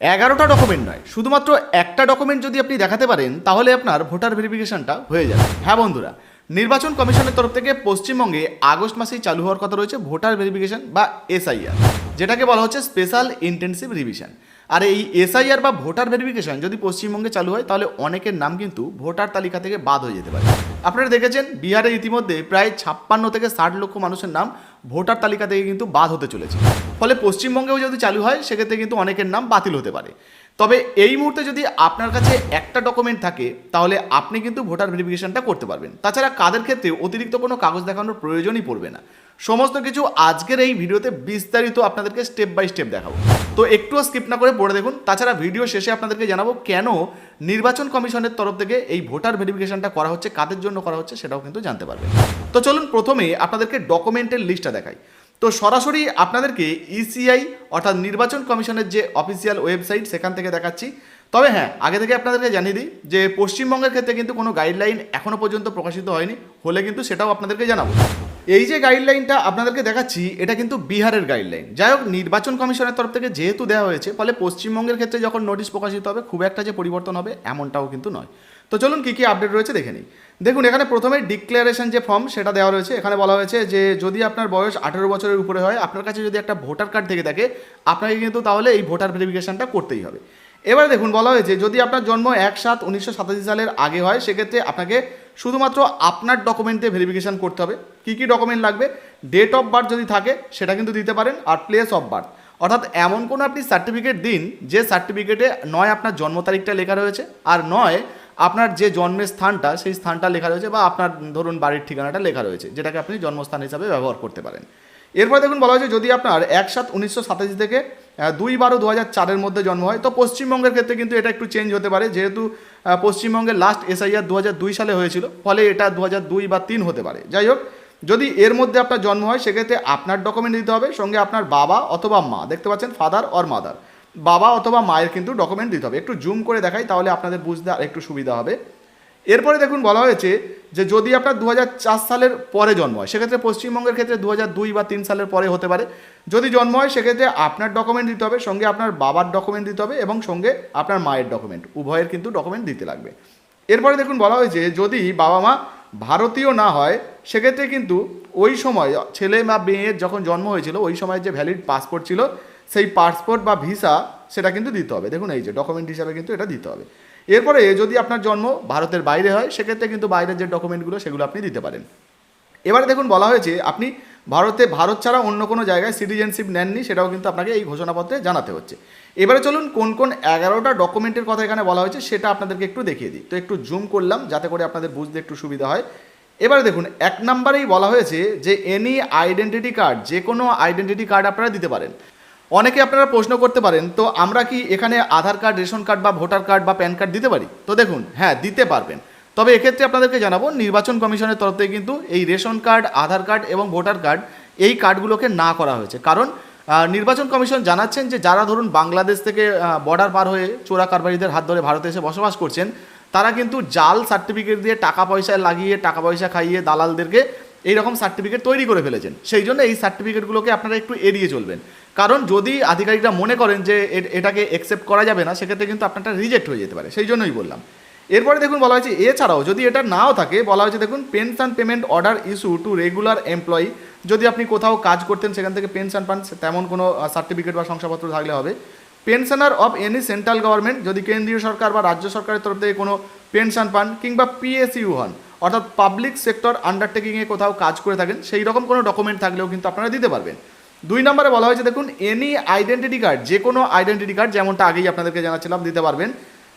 এগারোটা ডকুমেন্ট নয়। শুধুমাত্র একটা ডকুমেন্ট যদি আপনি দেখাতে পারেন, তাহলে আপনার ভোটার ভেরিফিকেশনটা হয়ে যাবে। হ্যাঁ বন্ধুরা, নির্বাচন কমিশনের তরফ থেকে পশ্চিমবঙ্গে আগস্ট মাসেই চালু হওয়ার কথা রয়েছে ভোটার ভেরিফিকেশন বা এসআইআর, যেটাকে বলা হচ্ছে স্পেশাল ইন্টেন্সিভ রিভিশন আর এই এসআইআর বা ভোটার ভেরিফিকেশন যদি পশ্চিমবঙ্গে চালু হয়, তাহলে অনেকের নাম কিন্তু ভোটার তালিকা থেকে বাদ হয়ে যেতে পারে। আপনারা দেখেছেন, বিহারে ইতিমধ্যে প্রায় ছাপ্পান্ন থেকে ষাট লক্ষ মানুষের নাম ভোটার তালিকা থেকে কিন্তু বাদ হতে চলেছে। ফলে পশ্চিমবঙ্গেও যদি চালু হয়, সেক্ষেত্রে কিন্তু অনেকের নাম বাতিল হতে পারে। তবে এই মুহূর্তে যদি আপনার কাছে একটা ডকুমেন্ট থাকে, তাহলে আপনি কিন্তু ভোটার ভেরিফিকেশনটা করতে পারবেন। তাছাড়া কাদের ক্ষেত্রে অতিরিক্ত কোনো কাগজ দেখানোর প্রয়োজনই পড়বে না। সমস্ত কিছু আজকের এই ভিডিওতে বিস্তারিত আপনাদেরকে স্টেপ বাই স্টেপ দেখাবো। তো একটুও স্কিপ না করে পড়ে দেখুন। তাছাড়া ভিডিও শেষে আপনাদেরকে জানাব কেন নির্বাচন কমিশনের তরফ থেকে এই ভোটার ভেরিফিকেশনটা করা হচ্ছে, কাদের জন্য করা হচ্ছে সেটাও কিন্তু জানতে পারবেন। তো চলুন প্রথমে আপনাদেরকে ডকুমেন্টের লিস্টটা দেখাই। তো সরাসরি আপনাদেরকে ইসিআই অর্থাৎ নির্বাচন কমিশনের যে অফিসিয়াল ওয়েবসাইট সেখান থেকে দেখাচ্ছি। তবে হ্যাঁ আগে থেকে আপনাদেরকে জানিয়ে দিই যে পশ্চিমবঙ্গের ক্ষেত্রে কিন্তু কোনো গাইডলাইন এখনও পর্যন্ত প্রকাশিত হয়নি, হলে কিন্তু সেটাও আপনাদেরকে জানাব। এই যে গাইডলাইনটা আপনাদেরকে দেখাচ্ছি, এটা কিন্তু বিহারের গাইডলাইন যাই হোক, নির্বাচন কমিশনের তরফ থেকে যেহেতু দেওয়া হয়েছে, ফলে পশ্চিমবঙ্গের ক্ষেত্রে যখন নোটিশ প্রকাশিত হবে, খুব একটা যে পরিবর্তন হবে, এমনটাও কিন্তু নয়। তো চলুন কী কী আপডেট রয়েছে দেখে নিই। দেখুন, এখানে প্রথমে ডিক্লারেশন যে ফর্ম সেটা দেওয়া রয়েছে। এখানে বলা হয়েছে যে, যদি আপনার বয়স আঠেরো বছরের উপরে হয়, আপনার কাছে যদি একটা ভোটার কার্ড থেকে থাকে, আপনাকে কিন্তু তাহলে এই ভোটার ভেরিফিকেশনটা করতেই হবে। এবার দেখুন, বলা হয়েছে, যদি আপনার জন্ম এক সাত উনিশশো সালের আগে হয়, সেক্ষেত্রে আপনাকে শুধুমাত্র আপনার ডকুমেন্টে ভেরিফিকেশন করতে হবে। কী কী ডকুমেন্ট লাগবে? ডেট অফ বার্থ যদি থাকে, সেটা কিন্তু দিতে পারেন, আর প্লেস অফ বার্থ অর্থাৎ এমন কোনো আপনি সার্টিফিকেট দিন, যে সার্টিফিকেটে নয় আপনার জন্ম তারিখটা লেখা রয়েছে, আর নয় আপনার যে জন্মের স্থানটা, সেই স্থানটা লেখা রয়েছে বা আপনার, ধরুন বাড়ির ঠিকানাটা লেখা রয়েছে, যেটাকে আপনি জন্মস্থান হিসাবে ব্যবহার করতে পারেন। এরপর দেখুন বলা হয়েছে, যদি আপনার এক সাত উনিশশো সাতাশি থেকে দুই বারো দু হাজার চারের মধ্যে জন্ম হয়, তো পশ্চিমবঙ্গের ক্ষেত্রে কিন্তু এটা একটু চেঞ্জ হতে পারে। যেহেতু পশ্চিমবঙ্গের লাস্ট এসআইআর দু হাজার দুই সালে হয়েছিল, ফলে এটা দু হাজার দুই বা তিন হতে পারে। যাই হোক, যদি এর মধ্যে আপনার জন্ম হয়, সেক্ষেত্রে আপনার ডকুমেন্ট দিতে হবে, সঙ্গে আপনার বাবা অথবা মা, দেখতে পাচ্ছেন ফাদার অর মাদার বাবা অথবা মায়ের কিন্তু ডকুমেন্ট দিতে হবে। একটু জুম করে দেখাই, তাহলে আপনাদের বুঝতে আর একটু সুবিধা হবে। এরপরে দেখুন বলা হয়েছে যে, যদি আপনার দু হাজার চার সালের পরে জন্ম হয়, সেক্ষেত্রে পশ্চিমবঙ্গের ক্ষেত্রে দু দুই বা তিন সালের পরে হতে পারে। যদি জন্ম হয়, সেক্ষেত্রে আপনার ডকুমেন্ট দিতে হবে, সঙ্গে আপনার বাবার ডকুমেন্ট দিতে হবে এবং সঙ্গে আপনার মায়ের ডকুমেন্ট উভয়ের কিন্তু ডকুমেন্ট দিতে লাগবে। এরপরে দেখুন বলা হয়েছে, যদি বাবা মা ভারতীয় না হয়, সেক্ষেত্রে কিন্তু ওই সময় ছেলে বা মেয়ের যখন জন্ম হয়েছিল, ওই সময় যে ভ্যালিড পাসপোর্ট ছিল সেই পাসপোর্ট বা ভিসা সেটা কিন্তু দিতে হবে। দেখুন এই যে ডকুমেন্ট হিসাবে কিন্তু এটা দিতে হবে। এরপরে যদি আপনার জন্ম ভারতের বাইরে হয়, সেক্ষেত্রে কিন্তু বাইরের যে ডকুমেন্টগুলো সেগুলো আপনি দিতে পারেন। এবারে দেখুন বলা হয়েছে, আপনি ভারতে, ভারত ছাড়া অন্য কোনো জায়গায় সিটিজেনশিপ নেননি, সেটাও কিন্তু আপনাকে এই ঘোষণাপত্রে জানাতে হচ্ছে। এবারে চলুন কোন কোন এগারোটা ডকুমেন্টের কথা এখানে বলা হয়েছে, সেটা আপনাদেরকে একটু দেখিয়ে দিই। তো একটু জুম করলাম, যাতে করে আপনাদের বুঝতে একটু সুবিধা হয়। এবারে দেখুন, এক নম্বরেই বলা হয়েছে যে এনি আইডেন্টিটি কার্ড যে কোনো আইডেন্টিটি কার্ড আপনারা দিতে পারেন। অনেকে আপনারা প্রশ্ন করতে পারেন, তো আমরা কি এখানে আধার কার্ড, রেশন কার্ড বা ভোটার কার্ড বা প্যান কার্ড দিতে পারি? তো দেখুন হ্যাঁ দিতে পারবেন। তবে এক্ষেত্রে আপনাদেরকে জানাব, নির্বাচন কমিশনের তরফ থেকে কিন্তু এই রেশন কার্ড, আধার কার্ড এবং ভোটার কার্ড এই কার্ডগুলোকে না করা হয়েছে। কারণ নির্বাচন কমিশন জানাচ্ছেন যে যারা ধরুন বাংলাদেশ থেকে বর্ডার পার হয়ে চোরা কারবারিদের হাত ধরে ভারতে এসে বসবাস করছেন, তারা কিন্তু জাল সার্টিফিকেট দিয়ে টাকা পয়সা লাগিয়ে, টাকা পয়সা খাইয়ে দালালদেরকে এইরকম সার্টিফিকেট তৈরি করে ফেলেছেন। সেই জন্য এই সার্টিফিকেটগুলোকে আপনারা একটু এড়িয়ে চলবেন। কারণ যদি আধিকারিকরা মনে করেন যে এটাকে একসেপ্ট করা যাবে না, সেক্ষেত্রে কিন্তু আপনারটা রিজেক্ট হয়ে যেতে পারে। সেই জন্যই বললাম। এরপরে দেখুন বলা হয়েছে, এছাড়াও যদি এটা নাও থাকে, বলা হয়েছে দেখুন pension payment order issue to regular employee যদি আপনি কোথাও কাজ করতেন সেখান থেকে পেনশন পান তেমন কোনো সার্টিফিকেট বা শংসাপত্র থাকলে হবে। Pensioner of any central government যদি কেন্দ্রীয় সরকার বা রাজ্য সরকারের তরফ থেকে কোনো পেনশন পান কিংবা পিএসইউ হন অর্থাৎ পাবলিক সেক্টর আন্ডারটেকিংয়ে কোথাও কাজ করে থাকেন, সেই রকম কোনো ডকুমেন্ট থাকলেও কিন্তু আপনারা দিতে পারবেন। দুই নম্বরে বলা হয়েছে, দেখুন এনি আইডেন্টিটি কার্ড যে কোনো আইডেন্টিটি কার্ড যেমনটা আগেই আপনাদেরকে জানাচ্ছিলাম, দিতে পারবেন।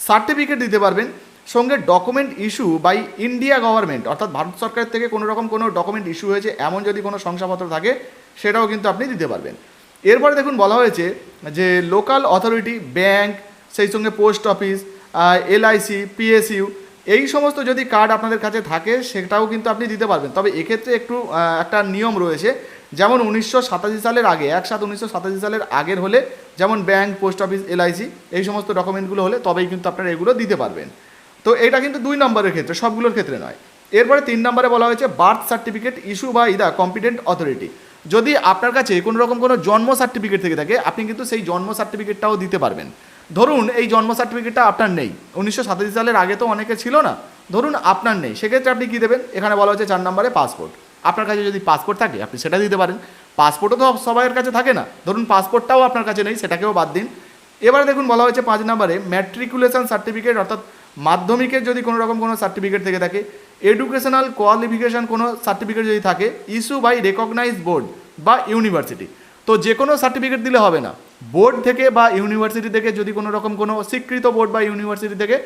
সার্টিফিকেট দিতে পারবেন। সঙ্গে document issue by India government অর্থাৎ ভারত সরকারের থেকে কোনো রকম কোনো ডকুমেন্ট ইস্যু হয়েছে, এমন যদি কোনো শংসাপত্র থাকে, সেটাও কিন্তু আপনি দিতে পারবেন। এরপরে দেখুন, বলা হয়েছে যে লোকাল অথরিটি ব্যাংক সেই সঙ্গে পোস্ট অফিস এলআইসি পিএসইউ এই সমস্ত যদি কার্ড আপনাদের কাছে থাকে, সেটাও কিন্তু আপনি দিতে পারবেন। তবে এক্ষেত্রে একটু একটা নিয়ম রয়েছে। যেমন উনিশশো সাতাশি সালের আগে এক সাত উনিশশো সালের আগের হলে, যেমন ব্যাংক পোস্ট অফিস এলআইসি এই সমস্ত ডকুমেন্টগুলো হলে, তবেই কিন্তু আপনারা এগুলো দিতে পারবেন। তো এটা কিন্তু দুই নম্বরের ক্ষেত্রে, সবগুলোর ক্ষেত্রে নয়। এরপরে তিন নম্বরে বলা হয়েছে বার্থ সার্টিফিকেট ইস্যু বা ইদা কম্পিটেন্ট অথরিটি যদি আপনার কাছে কোনো রকম কোনো জন্ম সার্টিফিকেট থেকে থাকে, আপনি কিন্তু সেই জন্ম সার্টিফিকেটটাও দিতে পারবেন। ধরুন এই জন্ম সার্টিফিকেটটা আপনার নেই। উনিশশো সাতাশি সালের আগে তো অনেকে ছিল না। ধরুন আপনার নেই। সেক্ষেত্রে আপনি কী দেবেন? এখানে বলা হচ্ছে চার নম্বরে পাসপোর্ট আপনার কাছে যদি পাসপোর্ট থাকে, আপনি সেটা দিতে পারেন। পাসপোর্টও তো সবাইয়ের কাছে থাকে না। ধরুন পাসপোর্টটাও আপনার কাছে নেই, সেটাকেও বাদ দিন। এবার দেখুন, বলা হয়েছে পাঁচ নম্বরে ম্যাট্রিকুলেশন সার্টিফিকেট অর্থাৎ মাধ্যমিকের যদি কোনো রকম কোনো সার্টিফিকেট থেকে থাকে এডুকেশনাল কোয়ালিফিকেশন কোনো সার্টিফিকেট যদি থাকে ইস্যু বাই রেকগনাইজ বোর্ড বা ইউনিভার্সিটি তো যে কোনো সার্টিফিকেট দিলে হবে না। বোর্ড থেকে বা ইউনিভার্সিটি থেকে যদি কোনো রকম কোনো স্বীকৃত বোর্ড বা ইউনিভার্সিটি থেকে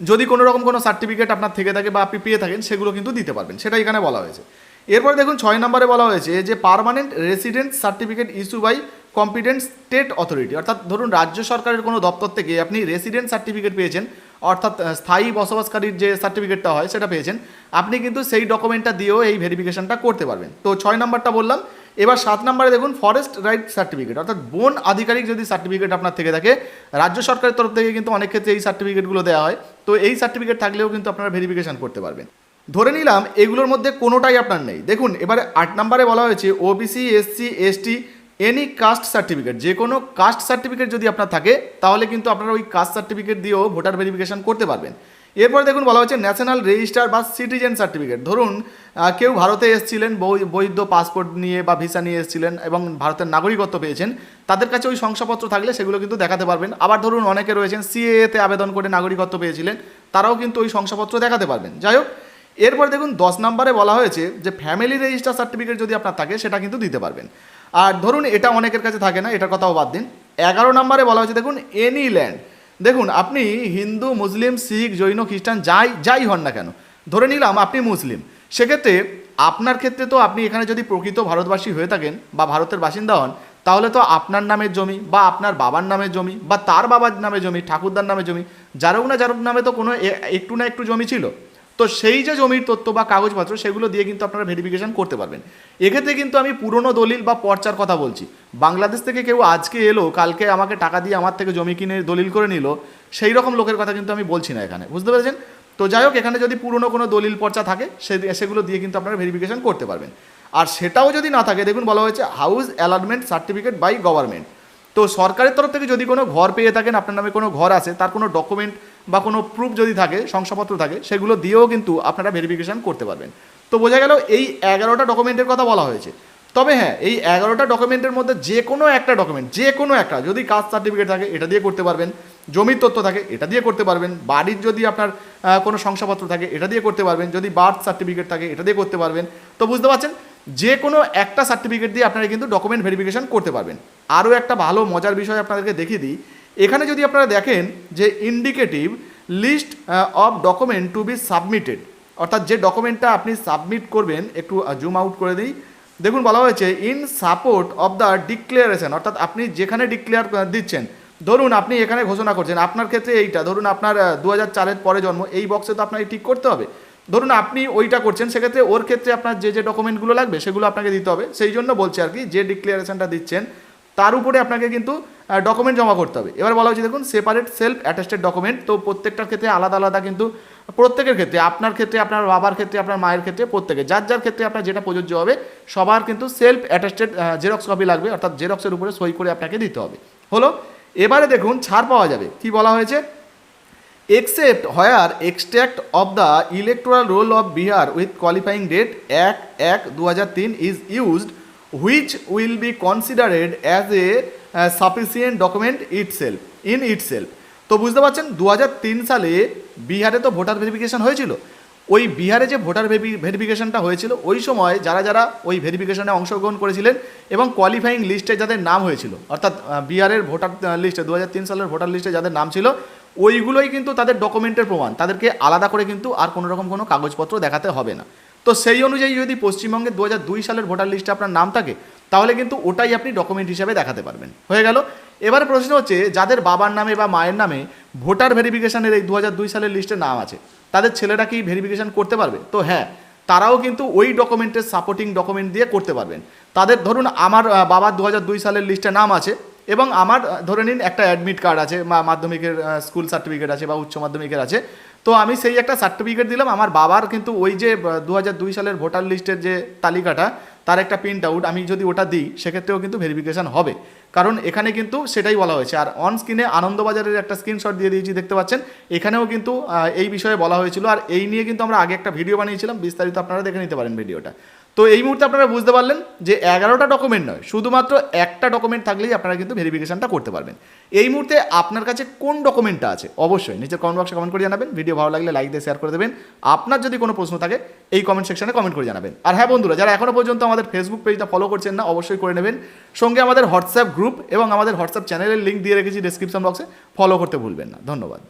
যদি কোনো রকম কোনো সার্টিফিকেট আপনার থেকে থাকে বা আপনি পেয়ে থাকেন, সেগুলো কিন্তু দিতে পারবেন। সেটা এখানে বলা হয়েছে। এরপরে দেখুন, ছয় নম্বরে বলা হয়েছে যে permanent resident certificate issue by competent state authority. অর্থাৎ ধরুন, রাজ্য সরকারের কোনো দপ্তর থেকে আপনি রেসিডেন্ট সার্টিফিকেট পেয়েছেন, অর্থাৎ স্থায়ী বসবাসকারীর যে সার্টিফিকেটটা হয়, সেটা পেয়েছেন, আপনি কিন্তু সেই ডকুমেন্টটা দিয়েও এই ভেরিফিকেশনটা করতে পারবেন। তো ছয় নম্বরটা বললাম এবার সাত নম্বরে দেখুন ফরেস্ট রাইট সার্টিফিকেট অর্থাৎ বন আধিকারিক যদি সার্টিফিকেট আপনার থেকে থাকে, রাজ্য সরকারের তরফ থেকে কিন্তু অনেক ক্ষেত্রে এই সার্টিফিকেটগুলো দেওয়া হয়। তো এই সার্টিফিকেট থাকলেও কিন্তু আপনারা ভেরিফিকেশন করতে পারবেন। ধরে নিলাম, এগুলোর মধ্যে কোনোটাই আপনার নেই। দেখুন, এবারে আট নম্বরে বলা হয়েছে OBC SC ST any caste certificate যে কোনো কাস্ট সার্টিফিকেট যদি আপনার থাকে, তাহলে কিন্তু আপনারা ওই কাস্ট সার্টিফিকেট দিয়েও ভোটার ভেরিফিকেশন করতে পারবেন। এরপর দেখুন বলা হচ্ছে ন্যাশনাল রেজিস্টার বা সিটিজেন সার্টিফিকেট ধরুন কেউ ভারতে এসেছিলেন বৈধ পাসপোর্ট নিয়ে বা ভিসা নিয়ে এসেছিলেন এবং ভারতের নাগরিকত্ব পেয়েছেন, তাদের কাছে ওই শংসাপত্র থাকলে সেগুলো কিন্তু দেখাতে পারবেন। আবার ধরুন, অনেকে রয়েছেন সিএতে আবেদন করে নাগরিকত্ব পেয়েছিলেন, তারাও কিন্তু ওই শংসাপত্র দেখাতে পারবেন। যাই হোক, এরপর দেখুন, দশ নম্বরে বলা হয়েছে যে ফ্যামিলি রেজিস্টার সার্টিফিকেট যদি আপনার থাকে, সেটা কিন্তু দিতে পারবেন। আর ধরুন, এটা অনেকের কাছে থাকে না, এটার কথাও বাদ দিন। এগারো নম্বরে বলা হয়েছে, দেখুন এনি ল্যান্ড দেখুন, আপনি হিন্দু, মুসলিম, শিখ, জৈন, খ্রিস্টান, যাই যাই হন না কেন, ধরে নিলাম আপনি মুসলিম, সেক্ষেত্রে আপনার ক্ষেত্রে তো আপনি এখানে যদি প্রকৃত ভারতবাসী হয়ে থাকেন বা ভারতের বাসিন্দা হন, তাহলে তো আপনার নামের জমি বা আপনার বাবার নামের জমি বা তার বাবার নামে জমি, ঠাকুরদার নামে জমি যারক না যারক নামে তো কোনো একটু না একটু জমি ছিল। তো সেই যে জমির তথ্য বা কাগজপত্র, সেগুলো দিয়ে কিন্তু আপনারা ভেরিফিকেশন করতে পারবেন। এক্ষেত্রে কিন্তু আমি পুরনো দলিল বা পর্চার কথা বলছি। বাংলাদেশ থেকে কেউ আজকে এলো, কালকে আমাকে টাকা দিয়ে আমার থেকে জমি কিনে দলিল করে নিল সেই রকম লোকের কথা কিন্তু আমি বলছি না এখানে। বুঝতে পেরেছেন? তো যাই হোক, এখানে যদি পুরনো কোনো দলিল পর্চা থাকে, সে সেগুলো দিয়ে কিন্তু আপনারা ভেরিফিকেশন করতে পারবেন। আর সেটাও যদি না থাকে, দেখুন বলা হয়েছে house allotment certificate by government তো সরকারের তরফ থেকে যদি কোনো ঘর পেয়ে থাকেন, আপনার নামে কোনো ঘর আছে, তার কোনো ডকুমেন্ট বা কোনো প্রুফ যদি থাকে, শংসাপত্র থাকে, সেগুলো দিয়েও কিন্তু আপনারা ভেরিফিকেশন করতে পারবেন। তো বোঝা গেল এই এগারোটা ডকুমেন্টের কথা বলা হয়েছে। তবে হ্যাঁ এই এগারোটা ডকুমেন্টের মধ্যে যে কোনো একটা ডকুমেন্ট যে কোনো একটা, যদি কাস্ট সার্টিফিকেট থাকে, এটা দিয়ে করতে পারবেন। জমির তথ্য থাকে, এটা দিয়ে করতে পারবেন। বাড়ির যদি আপনার কোনো শংসাপত্র থাকে, এটা দিয়ে করতে পারবেন। যদি বার্থ সার্টিফিকেট থাকে, এটা দিয়ে করতে পারবেন। তো বুঝতে পারছেন? যে কোনো একটা সার্টিফিকেট দিয়ে আপনারা কিন্তু ডকুমেন্ট ভেরিফিকেশন করতে পারবেন। আরও একটা ভালো, মজার বিষয় আপনাদেরকে দেখিয়ে দিই। এখানে যদি আপনারা দেখেন যে indicative list of document to be submitted অর্থাৎ যে ডকুমেন্টটা আপনি সাবমিট করবেন, একটু জুম আউট করে দিই। দেখুন, বলা হয়েছে in support of the declaration অর্থাৎ আপনি যেখানে ডিক্লেয়ার দিচ্ছেন। ধরুন, আপনি এখানে ঘোষণা করছেন, আপনার ক্ষেত্রে এইটা, ধরুন, আপনার দু হাজার চারের পরে জন্ম, এই বক্সে তো আপনাকে ঠিক করতে হবে। ধরুন, আপনি ওইটা করছেন, সেক্ষেত্রে ওর ক্ষেত্রে আপনার যে যে ডকুমেন্টগুলো লাগবে, সেগুলো আপনাকে দিতে হবে। সেই জন্য বলছি আর কি, যে ডিক্লারেশনটা দিচ্ছেন তার উপরে আপনাকে কিন্তু ডকুমেন্ট জমা করতে হবে। এবার বলা হয়েছে দেখুন সেপারেট সেলফ অ্যাটেস্টেড ডকুমেন্ট তো প্রত্যেকটার ক্ষেত্রে আলাদা আলাদা কিন্তু, প্রত্যেকের ক্ষেত্রে, আপনার ক্ষেত্রে, আপনার বাবার ক্ষেত্রে, আপনার মায়ের ক্ষেত্রে, প্রত্যেকে, যার যার ক্ষেত্রে আপনার যেটা প্রযোজ্য হবে, সবার কিন্তু সেলফ অ্যাটেস্টেড জেরক্স কপি লাগবে, অর্থাৎ জেরক্সের উপরে সই করে আপনাকে দিতে হবে। হলো, এবারে দেখুন, ছাড় পাওয়া যাবে। কি বলা হয়েছে? except where extract of roll of Bihar with qualifying date এক এক দু হাজার তিন is used which will be considered as a uh, sufficient document in in itself. তো বুঝতে পারছেন দু হাজার তিন সালে বিহারে তো ভোটার ভেরিফিকেশন হয়েছিল। ওই বিহারে যে ভোটার ভেরিফিকেশনটা হয়েছিল ওই সময় যারা যারা ওই ভেরিফিকেশনে অংশগ্রহণ করেছিলেন এবং কোয়ালিফাইং লিস্টে যাদের নাম হয়েছিল অর্থাৎ বিহারের ভোটার লিস্টে দু হাজার তিন সালের ভোটার লিস্টে যাদের নাম ছিল ওইগুলোই কিন্তু তাদের ডকুমেন্টের প্রমাণ। তাদেরকে আলাদা করে কিন্তু আর কোনো রকম কোনো কাগজপত্র দেখাতে হবে না। তো সেই অনুযায়ী যদি পশ্চিমবঙ্গে দু সালের ভোটার লিস্টে আপনার নাম থাকে, তাহলে কিন্তু ওটাই আপনি ডকুমেন্ট হিসাবে দেখাতে পারবেন। হয়ে গেল। এবারে প্রশ্ন হচ্ছে, যাদের বাবার নামে বা মায়ের নামে ভোটার ভেরিফিকেশানের এই দু সালের লিস্টে নাম আছে, তাদের ছেলেরা কি ভেরিফিকেশন করতে পারবে? তো হ্যাঁ তারাও কিন্তু ওই ডকুমেন্টের সাপোর্টিং ডকুমেন্ট দিয়ে করতে পারবেন। তাদের ধরুন আমার বাবার দু সালের লিস্টে নাম আছে এবং আমার ধরে নিন একটা অ্যাডমিট কার্ড আছে মাধ্যমিকের স্কুল সার্টিফিকেট আছে বা উচ্চ মাধ্যমিকের আছে। তো আমি সেই একটা সার্টিফিকেট দিলাম। আমার বাবার কিন্তু ওই যে দু সালের ভোটার লিস্টের যে তালিকাটা, তার একটা প্রিন্ট আউট আমি যদি ওটা দিই, সেক্ষেত্রেও কিন্তু ভেরিফিকেশান হবে। কারণ এখানে কিন্তু সেটাই বলা হয়েছে। আর অন স্ক্রিনে আনন্দবাজারের একটা স্ক্রিনশট দিয়ে দিয়েছি, দেখতে পাচ্ছেন? এখানেও কিন্তু এই বিষয়ে বলা হয়েছিল। আর এই নিয়ে কিন্তু আমরা আগে একটা ভিডিও বানিয়েছিলাম। বিস্তারিত আপনারা দেখে নিতে পারেন ভিডিওটা তো এই মুহূর্তে আপনারা বুঝতে পারলেন যে এগারোটা ডকুমেন্ট নয়, শুধুমাত্র একটা ডকুমেন্ট থাকলেই আপনারা কিন্তু ভেরিফিকেশনটা করতে পারবেন। এই মুহূর্তে আপনার কাছে কোন ডকুমেন্টটা আছে? অবশ্যই নিচে কমেন্ট বক্সে কমেন্ট করে জানাবেন ভিডিও ভালো লাগলে লাইক দিয়ে শেয়ার করে দেবেন। আপনার যদি কোনো প্রশ্ন থাকে, এই কমেন্ট সেকশনে কমেন্ট করে জানাবেন। আর হ্যাঁ বন্ধুরা, যারা এখনও পর্যন্ত আমাদের ফেসবুক পেজটা ফলো করছেন না, অবশ্যই করে নেবেন। সঙ্গে আমাদের হোয়াটসঅ্যাপ গ্রুপ এবং আমাদের হোয়াটসঅ্যাপ চ্যানেলের লিঙ্ক দিয়ে রেখেছি ডিসক্রিপশন বক্সে ফলো করতে ভুলবেন না। ধন্যবাদ।